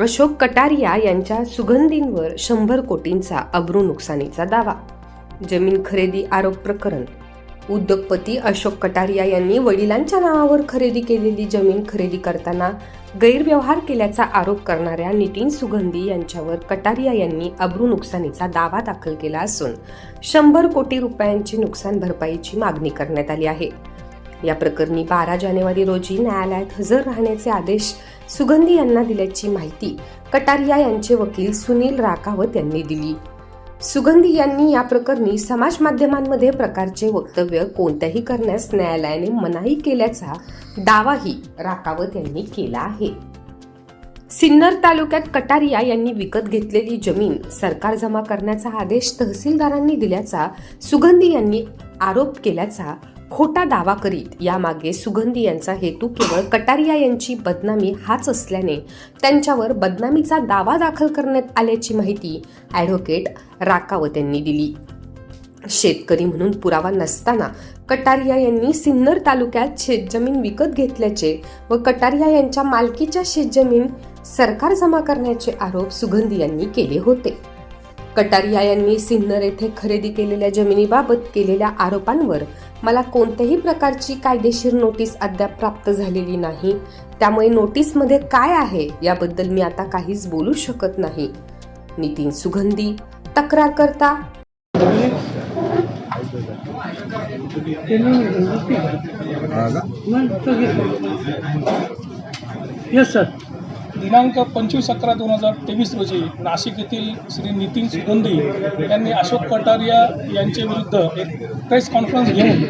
अशोक कटारिया यांच्या सुगंधींवर शंभर कोटींचा अब्रू नुकसानीचा दावा. जमीन खरेदी आरोप प्रकरण. उद्योगपती अशोक कटारिया यांनी वडिलांच्या नावावर खरेदी केलेली जमीन खरेदी करताना गैरव्यवहार केल्याचा आरोप करणाऱ्या नितीन सुगंधी यांच्यावर कटारिया यांनी अब्रू नुकसानीचा दावा दाखल केला असून शंभर कोटी रुपयांची नुकसान भरपाईची मागणी करण्यात आली आहे. या प्रकरणी बारा जानेवारी रोजी न्यायालयात हजर राहण्याचे आदेश सुगंधी यांना दिल्याची माहिती कटारिया यांचे वकील सुनील राकावत यांनी दिली. सुगंधी यांनी या प्रकरणी समाज माध्यमांमध्ये प्रकारचे वक्तव्य कोणत्याही करण्यास न्यायालयाने मनाई केल्याचा दावाही राकावत यांनी केला आहे. सिन्नर तालुक्यात कटारिया यांनी विकत घेतलेली जमीन सरकार जमा करण्याचा आदेश तहसीलदारांनी दिल्याचा सुगंधी यांनी आरोप केल्याचा खोटा दावा करीत यामागे सुगंधी यांचा हेतू केवळ कटारिया यांची बदनामी हाच असल्याने त्यांच्यावर बदनामीचा दावा दाखल करण्यात आल्याची माहिती ॲडव्होकेट राकावत यांनी दिली. शेतकरी म्हणून पुरावा नसताना कटारिया यांनी सिन्नर तालुक्यात शेतजमीन विकत घेतल्याचे व कटारिया यांच्या मालकीच्या शेतजमीन सरकार जमा करण्याचे आरोप सुगंधी यांनी केले होते. कटारिया यांनी सिन्नर येथे खरेदी केलेल्या जमिनीबाबत केलेल्या आरोपांवर मला कोणत्याही प्रकारची कायदेशीर नोटीस अद्याप प्राप्त झालेली नाही. त्यामुळे नोटीसमध्ये काय आहे याबद्दल मी आता काहीच बोलू शकत नाही. नितीन सुगंधी तक्रार करता. येस सर दिनांक पंचवीस अकरा दोन हजार तेवीस रोजी नाशिक येथील श्री नितीन सुगंधी यांनी अशोक कटारिया यांच्या विरुद्ध एक प्रेस कॉन्फरन्स घेऊन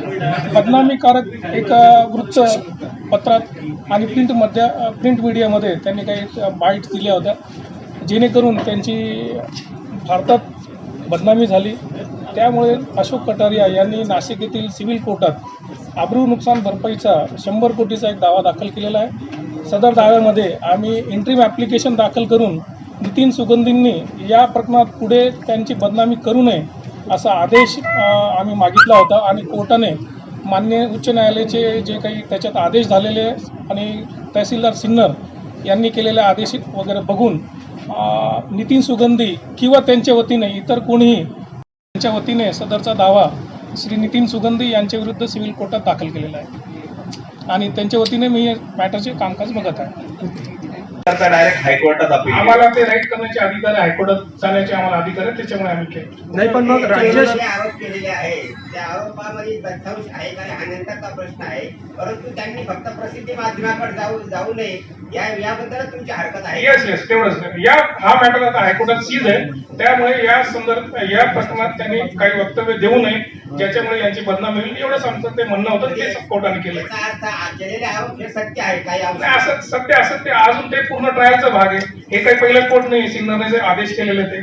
बदनामीकारक एक वृत्तपत्रात वृत्त पत्रात आणि प्रिंटमध्ये प्रिंट मीडियामध्ये त्यांनी काही बाईट दिल्या होत्या. जेणेकरून त्यांची भारतात बदनामी झाली. त्यामुळे अशोक कटारिया यांनी नाशिक येथील सिव्हिल कोर्टात आब्रू नुकसान भरपाईचा शंभर कोटीचा एक दावा दाखल केलेला आहे. सदर दाव्यामध्ये आम्ही इंट्रीम ॲप्लिकेशन दाखल करून नितीन सुगंधींनी या प्रकरणात पुढे त्यांची बदनामी करू नये असा आदेश आम्ही मागितला होता आणि कोर्टाने मान्य उच्च न्यायालयाचे जे काही त्याच्यात आदेश झालेले आणि तहसीलदार सिन्नर यांनी केलेले आदेश वगैरे बघून नितीन सुगंधी किंवा त्यांच्या वतीने इतर कोणीही त्यांच्या वतीने सदरचा दावा श्री नितीन सुगंधी यांच्याविरुद्ध सिव्हिल कोर्टात दाखल केलेला आहे. आणि त्यांच्या वतीने मी मॅटरचे कामकाज बघत आहे. डायरेक्ट हायकोर्टात. आम्हाला ते राईट करण्याचे अधिकार आहे हायकोर्टात जाण्याचे आम्हाला अधिकार आहे त्याच्यामुळे आम्ही केलं. नाही पण मग राज्य जे आरोप केलेले आहे त्या आरोपामध्ये आहे का हा प्रश्न आहे? परंतु त्यांनी फक्त प्रसिद्धी माध्यमाकडे जाऊ जाऊ नये या याबद्दल तुमची हरकत आहे. येस येस तेवढंच नाही. या हा मॅटर आता हायकोर्टात सीज आहे. त्यामुळे या संदर्भ या प्रकरणात त्यांनी काही वक्तव्य देऊ नये. ज्याच्यामुळे यांची बदनामी होईल एवढंच आमचं ते म्हणणं होतं ते कोर्टाने केलं हे सत्य आहे काही नाही, असं सत्य असं ते अजून ते पूर्ण ट्रायलचा भाग आहे. हे काही पहिलं कोर्ट नाही सिन्नरने जे आदेश केलेले ते.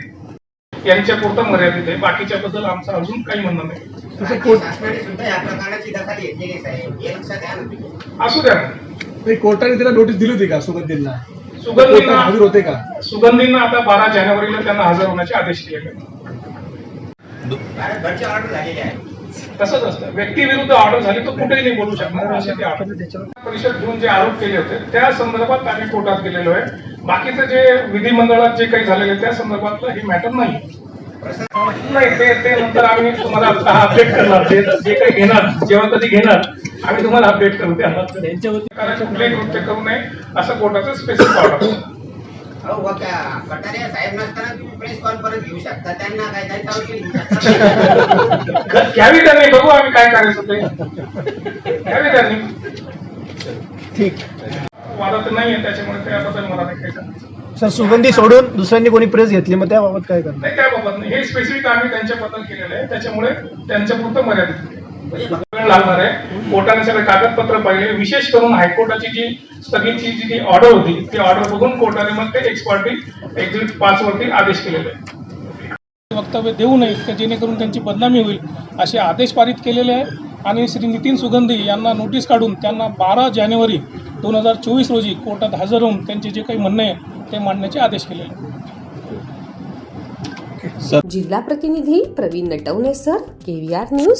यांच्या पुरतं मर्यादित आहे बाकीच्या बद्दल आमचं अजून काही म्हणणं नाही. तसं कोर्ट शासनाने सुद्धा या प्रकरणाची दखल घेतलेली आहे हे लक्षात घ्या ना तुम्ही. असू द्या. कोर्टाने त्याला नोटीस दिली होती का सुगंधींना? सुगंधींना हजर होते का? सुगंधींना आता बारा जानेवारीला त्यांना हजर होण्याचे आदेश दिले घरची ऑर्डर झालेली आहे तसंच असतं. व्यक्तीविरुद्ध ऑर्डर झाली तर कुठेही नाही बोलू शकणार. असे ते ऑर्डर परिषद घेऊन जे आरोप केले होते त्या संदर्भात आम्ही कोर्टात गेलेलो आहे. बाकीचं जे विधिमंडळात जे काही झालेलं आहे त्या संदर्भातलं हे मॅटर नाही. नाही ते ते नंतर आम्ही तुम्हाला अपडेट करणार. जे जे काही घेणार जेव्हा कधी घेणार आम्ही तुम्हाला अपडेट करू त्यांच्या कुठलेही कृत्य करू नये असं कोर्टाचं स्पेसिफिक ऑर्डर अहो व त्या कटारिया साहेब नसताना तुम्ही प्रेस कॉन्फरन्स घेऊ शकता. त्यांना काय त्यांच्यावर घेऊ शकता. घ्यावी त्यांनी बघू आम्ही काय करायचं ते. घ्यावी त्यांनी ठीक. वादात नाही आहे त्याच्यामुळे त्याबद्दल मला नाही काही सांगायचं. सर सुगंधी सोडून दुसऱ्यांनी कोणी प्रेस घेतली मग त्याबाबत काय करणार? नाही त्याबाबत नाही. हे स्पेसिफिक आम्ही त्यांच्याबद्दल केलेलं आहे. त्याच्यामुळे त्यांच्या पुरतं मर्यादित लागणार आहे. कोर्टाने सगळे कागदपत्र पाहिले. विशेष करून हायकोर्टाची जी स्थगितची जी जी ऑर्डर होती ती ऑर्डर बघून कोर्टाने मग ते एक्सपर्टी एक्झिट पाच वरती आदेश केलेले आहे वक्तव्य देऊ नये की? जेणेकरून त्यांची बदनामी होईल असे आदेश पारित केलेले आहे आणि श्री नितीन सुगंधी यांना नोटीस काढून त्यांना बारा जानेवारी दोन हजार चोवीस रोजी कोर्टात हजर होऊन त्यांचे जे काही म्हणणे आहे ते मांडण्याचे आदेश केलेले आहे जिल्हा प्रतिनिधी Pravin Natawane sir KVR news.